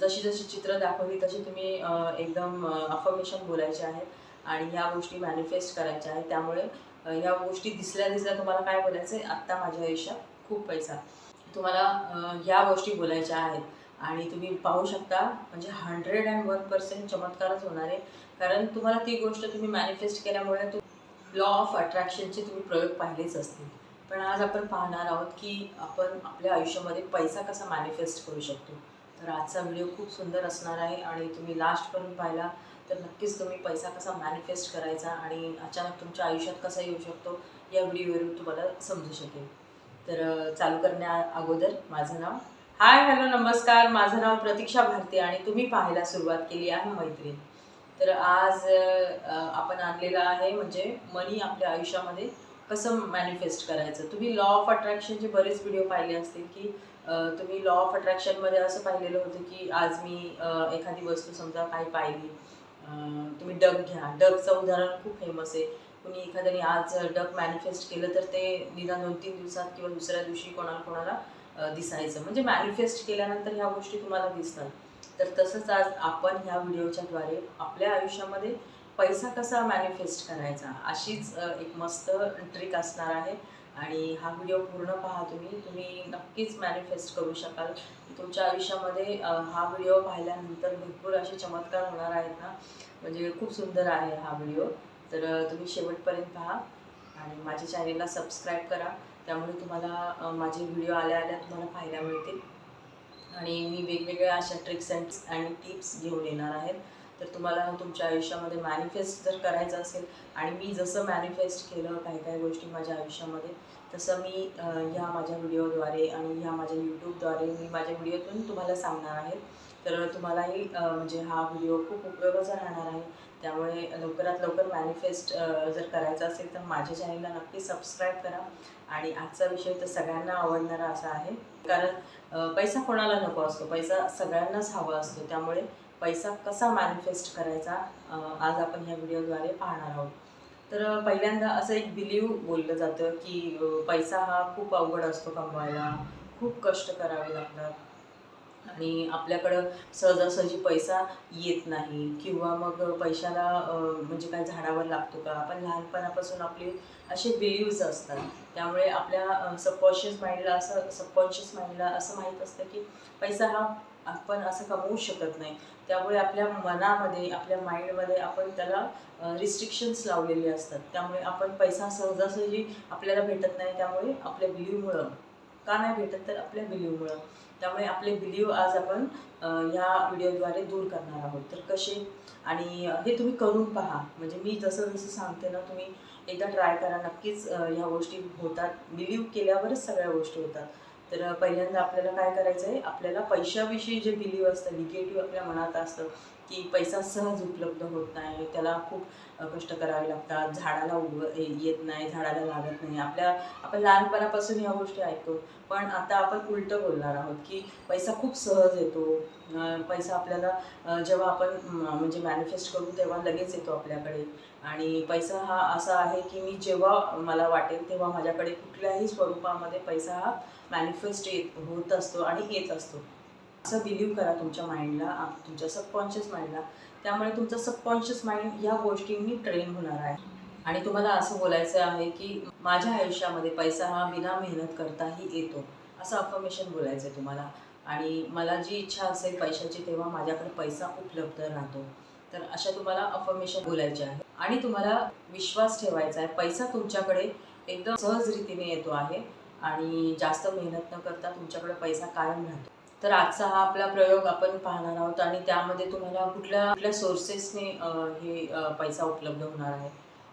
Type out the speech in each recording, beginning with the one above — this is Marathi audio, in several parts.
जशी जशी चित्र दाखवली तशी तुम्ही एकदम अफर्मेशन बोलायचे आहेत आणि ह्या गोष्टी मॅनिफेस्ट करायच्या आहेत त्यामुळे ह्या गोष्टी दिसल्या दिसल्या तुम्हाला काय बोलायचं आहे आत्ता माझ्या आयुष्यात खूप पैसा. तुम्हाला ह्या गोष्टी बोलायच्या आहेत आणि तुम्ही पाहू शकता म्हणजे हंड्रेड अँड वन पर्सेंट चमत्कारच होणार आहे. कारण तुम्हाला ती गोष्ट तुम्ही मॅनिफेस्ट केल्यामुळे तू लॉ ऑफ अट्रॅक्शनचे तुम्ही प्रयोग पाहिलेच असतील. पण आज आपण पाहणार आहोत की आपण आपल्या आयुष्यामध्ये पैसा कसा मॅनिफेस्ट करू शकतो. तर आजचा व्हिडिओ खूप सुंदर असणार आहे आणि तुम्ही लास्टपर्यंत पाहिला तर नक्कीच तुम्ही पैसा कसा मॅनिफेस्ट करायचा आणि अचानक तुमच्या आयुष्यात कसा येऊ शकतो या व्हिडिओवरून तुम्हाला समजू शकेल. तर चालू करण्या अगोदर माझं नाव हाय हॅलो नमस्कार. माझं नाव प्रतीक्षा भारती आणि तुम्ही पाहायला सुरुवात केली आहे मैत्रीण. तर आज आपण आणलेलं आहे म्हणजे मनी आपल्या आयुष्यामध्ये कसं मॅनिफेस्ट करायचं. तुम्ही लॉ ऑफ अट्रॅक्शनचे बरेच व्हिडिओ पाहिले असतील की तुम्ही लॉ ऑफ अट्रॅक्शनमध्ये असं पाहिलेलं होतं की आज मी एखादी वस्तू समजा काही पाहिली तुम्ही डग घ्या. डगचं उदाहरण खूप फेमस आहे. कुणी एखाद्याने आज डग मॅनिफेस्ट केलं तर ते निदान दोन तीन दिवसात किंवा दुसऱ्या दिवशी कोणाला कोणाला दिसायचं. म्हणजे मॅनिफेस्ट केल्यानंतर ह्या गोष्टी तुम्हाला दिसतात. तर तसंच आज आपण ह्या व्हिडिओच्या द्वारे आपल्या आयुष्यामध्ये पैसा कसा मॅनिफेस्ट करायचा अशीच एक मस्त ट्रिक असणार आहे. आणि हा व्हिडिओ पूर्ण पहा तुम्ही. तुम्ही नक्कीच मॅनिफेस्ट करू शकाल. तुमच्या आयुष्यामध्ये हा व्हिडिओ पाहिल्यानंतर भरपूर असे चमत्कार होणार आहेत ना? म्हणजे खूप सुंदर आहे हा व्हिडिओ तर तुम्ही शेवटपर्यंत पहा आणि माझ्या चॅनेलला सबस्क्राईब करा. त्यामुळे तुम्हाला माझे व्हिडिओ आल्या आल्या तुम्हाला पाहायला मिळतील. आणि मी वेगवेगळ्या अशा ट्रिक्स अँड आणि टिप्स घेऊन येणार आहेत तर तुम्हाला तुमच्या आयुष्यामध्ये मॅनिफेस्ट जर करायचं असेल आणि मी जसं मॅनिफेस्ट केलं काही काही गोष्टी माझ्या आयुष्यामध्ये तसं मी ह्या माझ्या व्हिडिओद्वारे आणि ह्या माझ्या यूट्यूबद्वारे मी माझ्या व्हिडिओतून तुम्हाला सांगणार आहे. तर तुम्हालाही म्हणजे हा व्हिडिओ खूप उपयोगाचा राहणार आहे. त्यामुळे लवकरात लवकर मॅनिफेस्ट जर करायचं असेल तर माझ्या चॅनलला नक्की सबस्क्राईब करा. आणि आजचा विषय तर सगळ्यांना आवडणारा असा आहे. कारण पैसा कोणाला नको असतो. पैसा सगळ्यांनाच हवा असतो. त्यामुळे पैसा कसा मॅनिफेस्ट करायचा आज आपण ह्या व्हिडिओद्वारे पाहणार आहोत. तर पहिल्यांदा असं एक बिलीव बोललं जातं की पैसा हा खूप अवघड असतो कमवायला खूप कष्ट करावे लागतात. आणि आपल्याकडं सहजासहजी पैसा येत नाही किंवा मग पैशाला म्हणजे काय झाडावर लागतो का? आपण लहानपणापासून आपले असे बिलीव्ज असतात. त्यामुळे आपल्या सबकॉन्शियस माइंडला असं सबकॉन्शियस माइंडला असं माहीत असतं की पैसा हा आपण असं कमवू शकत नाही. त्यामुळे आपल्या मनामध्ये आपल्या माइंडमध्ये आपण त्याला रिस्ट्रिक्शन्स लावलेले असतात. त्यामुळे आपण पैसा सहजासहजी आपल्याला भेटत नाही. त्यामुळे आपल्या बिलीवमुळं का नाही भेटत तर आपल्या बिलीवमुळं त्यामुळे आपले बिलीव आज आपण ह्या व्हिडिओद्वारे दूर करणार आहोत. तर कसे? आणि हे तुम्ही करून पहा. म्हणजे मी जसं जसं सांगते ना तुम्ही एकदा ट्राय करा. नक्कीच ह्या गोष्टी होतात. बिलीव केल्यावरच सगळ्या गोष्टी होतात. तर पहिल्यांदा आपल्याला काय करायचं आहे आपल्याला पैशाविषयी जे बिलीव असतं निगेटिव्ह आपल्या मनात असतं की पैसा सहज उपलब्ध होत नाही त्याला खूप कष्ट करावे लागतात. झाडाला उग येत नाही झाडाला लागत नाही. आपल्या आपण लहानपणापासून ह्या गोष्टी ऐकतो. पण आता आपण उलटं बोलणार आहोत की पैसा खूप सहज येतो. पैसा आपल्याला जेव्हा आपण म्हणजे मॅनिफेस्ट करू तेव्हा लगेच येतो आपल्याकडे. आणि पैसा हा असा आहे की मी जेव्हा मला वाटेल तेव्हा माझ्याकडे कुठल्याही स्वरूपामध्ये पैसा हा मॅनिफेस्ट येत होत असतो आणि येत असतो. असं बिलीव करा तुमच्या माइंडला तुमच्या सबकॉन्शियस माइंडला त्यामुळे तुमचं सबकॉन्शियस माइंड या गोष्टींनी ट्रेन होणार आहे. आणि तुम्हाला असं बोलायचं आहे की माझ्या आयुष्यामध्ये पैसा हा बिना मेहनत करताही येतो. असं अफर्मेशन बोलायचं आहे तुम्हाला. आणि मला जी इच्छा असेल पैशाची तेव्हा माझ्याकडे पैसा उपलब्ध राहतो. तर अशा तुम्हाला अफर्मेशन बोलायचे आहे. आणि तुम्हाला विश्वास ठेवायचा आहे. पैसा तुमच्याकडे एकदम सहजरीतीने येतो आहे. आणि जास्त मेहनत न करता तुमच्याकडे पैसा कायम राहतो. तर आजचा हा आपला प्रयोग आपण पाहणार आहोत आणि त्यामध्ये तुम्हाला कुठल्या कुठल्या सोर्सेसने हे पैसा उपलब्ध होणार आहे.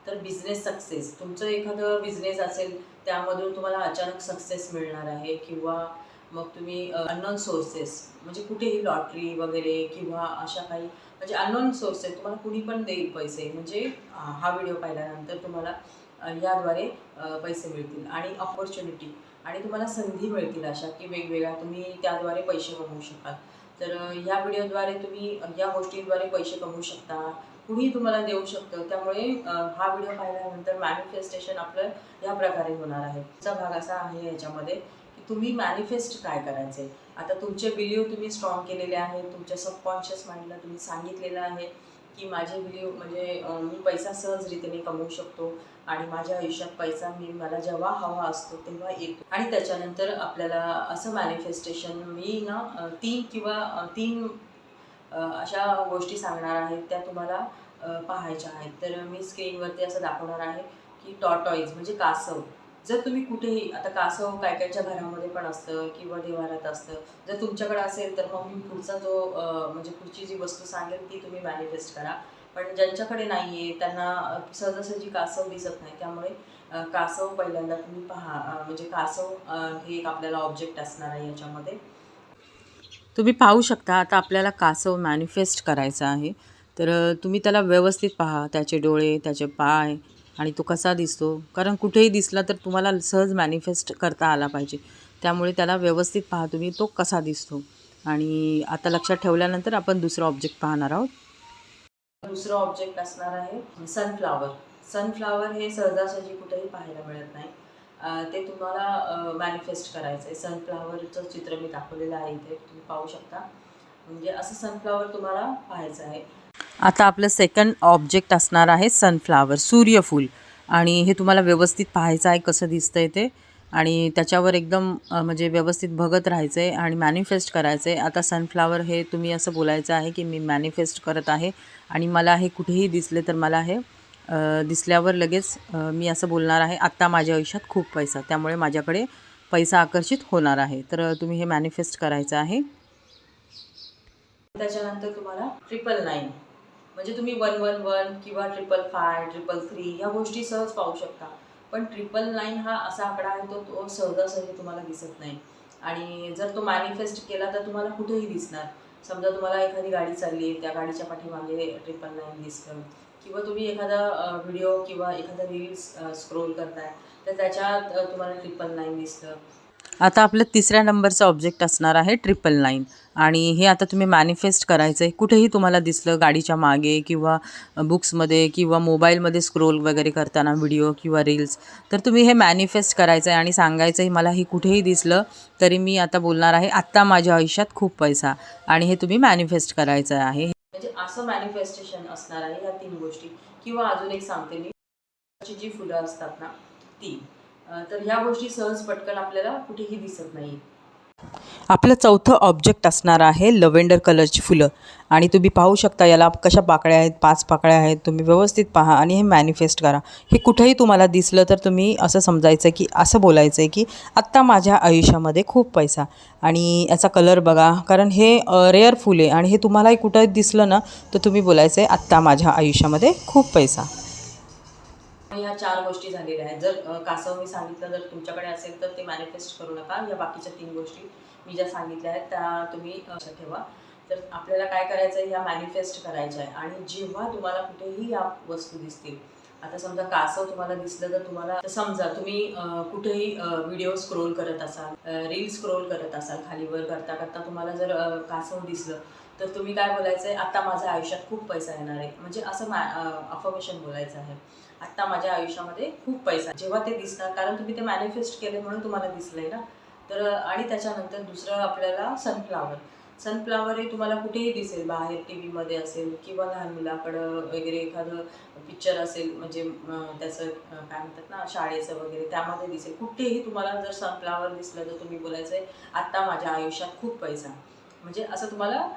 तर बिझनेस सक्सेस तुमचं एखादं बिझनेस असेल त्यामधून तुम्हाला अचानक सक्सेस मिळणार आहे किंवा मग तुम्ही अननोन सोर्सेस म्हणजे कुठेही लॉटरी वगैरे किंवा अशा काही म्हणजे अननोन सोर्सेस तुम्हाला कुणी पण देईल पैसे. म्हणजे हा व्हिडिओ पाहिल्यानंतर तुम्हाला याद्वारे पैसे मिळतील. आणि ऑपॉर्च्युनिटी आणि तुम्हाला संधी मिळतील अशा की वेगवेगळ्या. तुम्ही त्याद्वारे पैसे कमवू शकाल. तर ह्या व्हिडिओद्वारे तुम्ही या गोष्टींद्वारे पैसे कमवू शकता. कुणीही तुम्हाला देऊ शकतं. त्यामुळे हा व्हिडिओ पाहिल्यानंतर मॅनिफेस्टेशन आपलं या प्रकारे होणार आहे. पुढचा भाग असा आहे याच्यामध्ये की तुम्ही मॅनिफेस्ट काय करायचे आता तुमचे बिलीव तुम्ही स्ट्रॉंग केलेले आहेत. तुमच्या सबकॉन्शियस माइंडला तुम्ही सांगितलेलं आहे. की माझे व्हिडिओ म्हणजे मी पैसा सहजरीतीने कमवू शकतो आणि माझ्या आयुष्यात पैसा मी मला जेव्हा हवा असतो तेव्हा येतो. आणि त्याच्यानंतर आपल्याला असं मॅनिफेस्टेशन मी ना तीन किंवा तीन अशा गोष्टी सांगणार आहेत त्या तुम्हाला पाहायच्या आहेत. तर मी स्क्रीनवरती असं दाखवणार आहे की टॉटॉईज म्हणजे कासव. जर तुम्ही कुठेही आता कासव काय कायच्या घरामध्ये पण असतं किंवा देवारात असतं जर तुमच्याकडे असेल तर मग मी पुढचा जो म्हणजे पुढची जी वस्तू सांगेल ती तुम्ही मॅनिफेस्ट करा. पण ज्यांच्याकडे नाही आहे त्यांना सहजासहजी कासव दिसत नाही. त्यामुळे कासव पहिल्यांदा तुम्ही पहा म्हणजे कासव हे एक आपल्याला ऑब्जेक्ट असणार आहे याच्यामध्ये. तुम्ही पाहू शकता आता आपल्याला कासव मॅनिफेस्ट करायचा आहे. तर तुम्ही त्याला व्यवस्थित पहा त्याचे डोळे त्याचे पाय आणि तो कसा दिसतो? कारण कुठेही दिसला तर तुम्हाला सहज मॅनिफेस्ट करता आला पाहिजे. त्यामुळे त्याला व्यवस्थित पहा तुम्ही तो कसा दिसतो. आणि आता लक्षात ठेवल्यानंतर आपण दुसरा ऑब्जेक्ट पाहणार आहोत. दुसरं ऑब्जेक्ट असणार आहे सनफ्लावर सनफ्लावर हे सहजासहजी कुठेही पाहायला मिळत नाही. ते तुम्हाला मॅनिफेस्ट करायचं आहे सनफ्लावरचं चित्र मी दाखवलेलं आहे इथे. तुम्ही पाहू शकता. म्हणजे असं सनफ्लावर तुम्हाला पाहायचं आहे. आता आपलं सेकंड ऑब्जेक्ट असणार आहे सनफ्लावर सूर्यफूल. आणि हे तुम्हाला व्यवस्थित पाहायचं आहे कसं दिसतं आहे ते. आणि त्याच्यावर एकदम म्हणजे व्यवस्थित बघत राहायचं आहे आणि मॅनिफेस्ट करायचं आहे आता सनफ्लावर हे तुम्ही असं बोलायचं आहे की मी मॅनिफेस्ट करत आहे आणि मला हे कुठेही दिसले तर मला हे दिसल्यावर लगेच मी असं बोलणार आहे आत्ता माझ्या आयुष्यात खूप पैसा. त्यामुळे माझ्याकडे पैसा आकर्षित होणार आहे. तर तुम्ही हे मॅनिफेस्ट करायचं आहे. त्याच्यानंतर तुम्हाला ट्रिपल नाईन म्हणजे तुम्ही वन वन वन किंवा ट्रिपल फाय ट्रिपल थ्री ह्या गोष्टी सहज पाहू शकता. पण ट्रिपल नाईन हा असा आकडा आहे तो तो सहजासहजी तुम्हाला दिसत नाही. आणि जर तो मॅनिफेस्ट केला तर तुम्हाला कुठेही दिसणार. समजा तुम्हाला एखादी गाडी चालली आहे त्या गाडीच्या पाठीमागे ट्रिपल नाईन दिसतं किंवा तुम्ही एखादा व्हिडिओ किंवा एखादा रील्स स्क्रोल करताय तर त्याच्यात तुम्हाला ट्रिपल नाईन दिसतं आता आपलं तिसऱ्या नंबरचं ऑब्जेक्ट असणार आहे ट्रिपल नाईन आणि हे आता तुम्ही मॅनिफेस्ट करायचं आहे कुठेही तुम्हाला दिसलं गाडीच्या मागे किंवा बुक्समध्ये किंवा मोबाईलमध्ये स्क्रोल वगैरे करताना व्हिडिओ किंवा रील्स तर तुम्ही हे मॅनिफेस्ट करायचं आहे आणि सांगायचं आहे मला हे कुठेही दिसलं तरी मी आता बोलणार आहे आत्ता माझ्या आयुष्यात खूप पैसा. आणि हे तुम्ही मॅनिफेस्ट करायचं आहे. म्हणजे असं मॅनिफेस्टेशन असणार आहे ह्या तीन गोष्टी. किंवा अजून एक सांगते मी. जी फुलं असतात ना ती. तर ह्या गोष्टी सहज पटकन आपल्याला कुठेही दिसत नाही. आपलं चौथं ऑब्जेक्ट असणार आहे लव्हेंडर कलरची फुलं. आणि तुम्ही पाहू शकता याला कशा पाकळ्या आहेत पाच पाकळ्या आहेत तुम्ही व्यवस्थित पहा आणि हे मॅनिफेस्ट करा. हे कुठेही तुम्हाला दिसलं तर तुम्ही असं समजायचं की असं बोलायचं आहे की आत्ता माझ्या आयुष्यामध्ये खूप पैसा. आणि याचा कलर बघा कारण हे रेअर फुल आहे आणि हे तुम्हालाही कुठं दिसलं ना तर तुम्ही बोलायचं आहे आत्ता माझ्या आयुष्यामध्ये खूप पैसा. ह्या चार गोष्टी झालेल्या आहेत. जर कासव मी सांगितलं जर तुमच्याकडे असेल तर ते मॅनिफेस्ट करू नका. या बाकीच्या तीन गोष्टी मी ज्या सांगितल्या आहेत त्या तुम्ही ठेवा. तर आपल्याला काय करायचं आहे ह्या मॅनिफेस्ट करायच्या आहे आणि जेव्हा तुम्हाला कुठेही या वस्तू दिसतील आता समजा कासव तुम्हाला दिसलं तर तुम्हाला समजा तुम्ही कुठेही व्हिडिओ स्क्रोल करत असाल रील स्क्रोल करत असाल खालीवर करता करता तुम्हाला जर कासव दिसलं तर तुम्ही काय बोलायचं आहे आता माझ्या आयुष्यात खूप पैसा येणार आहे. म्हणजे असं मॅ अफर्मेशन बोलायचं आहे. आत्ता माझ्या आयुष्यामध्ये खूप पैसा जेव्हा ते दिसणार कारण तुम्ही ते मॅनिफेस्ट केले म्हणून तुम्हाला दिसलंय ना. तर आणि त्याच्यानंतर दुसरं आपल्याला सनफ्लावर सनफ्लावर हे तुम्हाला कुठेही दिसेल बाहेर टी व्हीमध्ये असेल किंवा लहान मुलाकडं वगैरे एखादं पिक्चर असेल म्हणजे त्याचं काय म्हणतात ना शाळेचं वगैरे त्यामध्ये दिसेल. कुठेही तुम्हाला जर सनफ्लावर दिसलं तर तुम्ही बोलायचं आहे आत्ता माझ्या आयुष्यात खूप पैसा म्हणजे असं तुम्हाला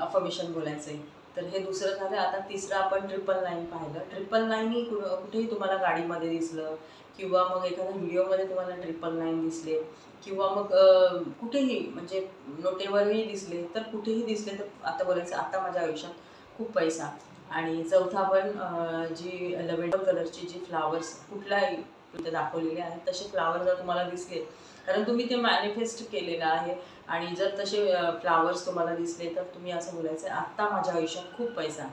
अफर्मेशन बोलायचं आहे तर हे दुसरं झालं. आता तिसरं आपण ट्रिपल नाईन पाहिलं. ट्रिपल नाईनही कुठेही तुम्हाला गाडीमध्ये दिसलं किंवा मग एखाद्या व्हिडिओमध्ये तुम्हाला ट्रिपल नाईन दिसले किंवा मग कुठेही म्हणजे नोटेवरही दिसले तर कुठेही दिसले तर आता बोलायचं आता माझ्या आयुष्यात खूप पैसा. आणि चौथा पण जी लव्हेंडर कलरची जी फ्लावर्स कुठलाही तिथे दाखवलेले आहेत तसे फ्लावर जर तुम्हाला दिसले कारण तुम्ही ते मॅनिफेस्ट केलेलं आहे. आणि जर तसे फ्लावर्स तुम्हाला दिसले तर तुम्ही असं बोलायचं आहे आत्ता माझ्या आयुष्यात खूप पैसा.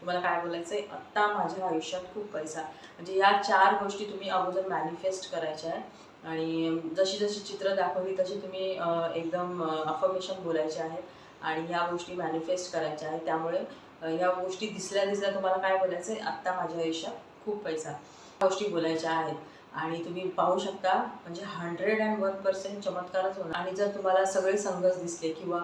तुम्हाला काय बोलायचं आहे आत्ता माझ्या आयुष्यात खूप पैसा. म्हणजे या चार गोष्टी तुम्ही अगोदर मॅनिफेस्ट करायच्या आहे आणि जशी जशी चित्र दाखवली तशी तुम्ही एकदम अफर्मेशन बोलायचे आहेत आणि ह्या गोष्टी मॅनिफेस्ट करायच्या आहेत. त्यामुळे ह्या गोष्टी दिसल्या दिसल्या तुम्हाला काय बोलायचं आहे आत्ता माझ्या आयुष्यात खूप पैसा. गोष्टी बोलायच्या आहेत. आणि तुम्ही पाहू शकता म्हणजे हंड्रेड अँड वन पर्सेंट चमत्कारच होणार. आणि जर तुम्हाला सगळे संघच दिसले किंवा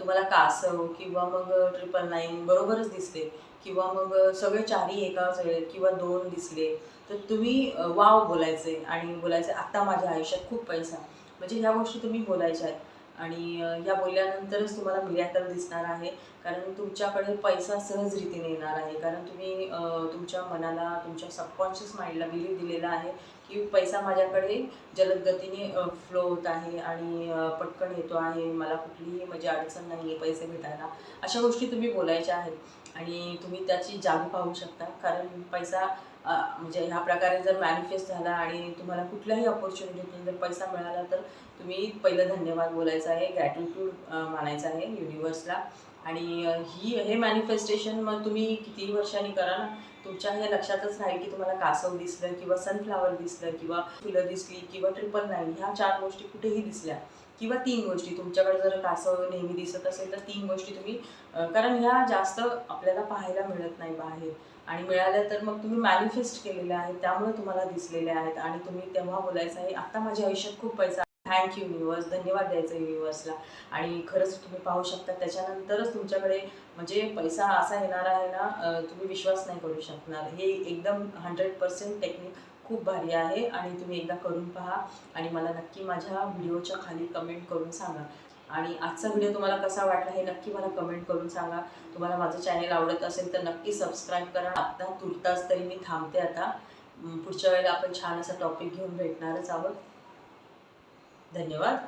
तुम्हाला कासव किंवा मग ट्रिपल नाईन बरोबरच दिसले किंवा मग सगळे चारही एकाच वेळेत किंवा दोन दिसले तर तुम्ही वाव बोलायचे. आणि बोलायचे आत्ता माझ्या आयुष्यात खूप पैसा. म्हणजे ह्या गोष्टी तुम्ही बोलायच्या आहेत. आणि या ह्या बोलल्यानंतरच तुम्हाला मिरॅकल दिसणार आहे. कारण तुमच्याकडे पैसा सहजरीतीने येणार आहे. कारण तुम्ही तुमच्या मनाला तुमच्या सबकॉन्शियस माइंडला बिलीव दिलेला आहे की पैसा माझ्याकडे जलद गतीने फ्लो होत आहे आणि पटकन येतो आहे. मला कुठलीही म्हणजे अडचण नाही आहे पैसे भेटायला. अशा गोष्टी तुम्ही बोलायच्या आहेत. आणि तुम्ही त्याची जादू पाहू शकता. कारण पैसा म्हणजे ह्या प्रकारे जर मॅनिफेस्ट झाला आणि तुम्हाला कुठल्याही ऑपॉर्च्युनिटीतून जर पैसा मिळाला तर तुम्ही पहिलं धन्यवाद बोलायचं आहे ग्रॅटिट्यूड मानायचं आहे युनिवर्सला आणि ही हे मॅनिफेस्टेशन मग तुम्ही कितीही वर्षांनी करा ना तुमच्या हे लक्षातच राहील की तुम्हाला कासव दिसलं किंवा सनफ्लावर दिसलं किंवा फुलं दिसली किंवा ट्रिपल नाईन ह्या चार गोष्टी कुठेही दिसल्या. किंवा तीन गोष्टी. तुमच्याकडे जर कासव नेहमी दिसत असेल तर तीन गोष्टी तुम्ही कारण ह्या जास्त आपल्याला पाहायला मिळत नाही बाहेर. आणि मिळाल्या तर मग तुम्ही मॅनिफेस्ट केलेल्या आहेत त्यामुळे तुम्हाला दिसलेल्या आहेत. आणि तुम्ही तेव्हा बोलायचं आहे आता माझ्या आयुष्यात खूप पैसा थँक्यू युनिवर्स धन्यवाद द्यायचं युनिवर्सला आणि खरंच तुम्ही पाहू शकता त्याच्यानंतरच तुमच्याकडे म्हणजे पैसा असा येणार आहे ना तुम्ही विश्वास नाही करू शकणार. हे एकदम हंड्रेड पर्सेंट टेक्निक खूप भारी आहे आणि तुम्ही एकदा करून पहा आणि मला नक्की माझ्या व्हिडिओच्या खाली कमेंट करून सांगा. आणि आजचा व्हिडिओ तुम्हाला कसा वाटला हे नक्की मला कमेंट करून सांगा. तुम्हाला माझं चॅनेल आवडत असेल तर नक्की सबस्क्राईब करा. आता तुर्तास तरी मी थांबते आता. पुढच्या वेळेला आपण छान असा टॉपिक घेऊन भेटणारच आहोत. धन्यवाद.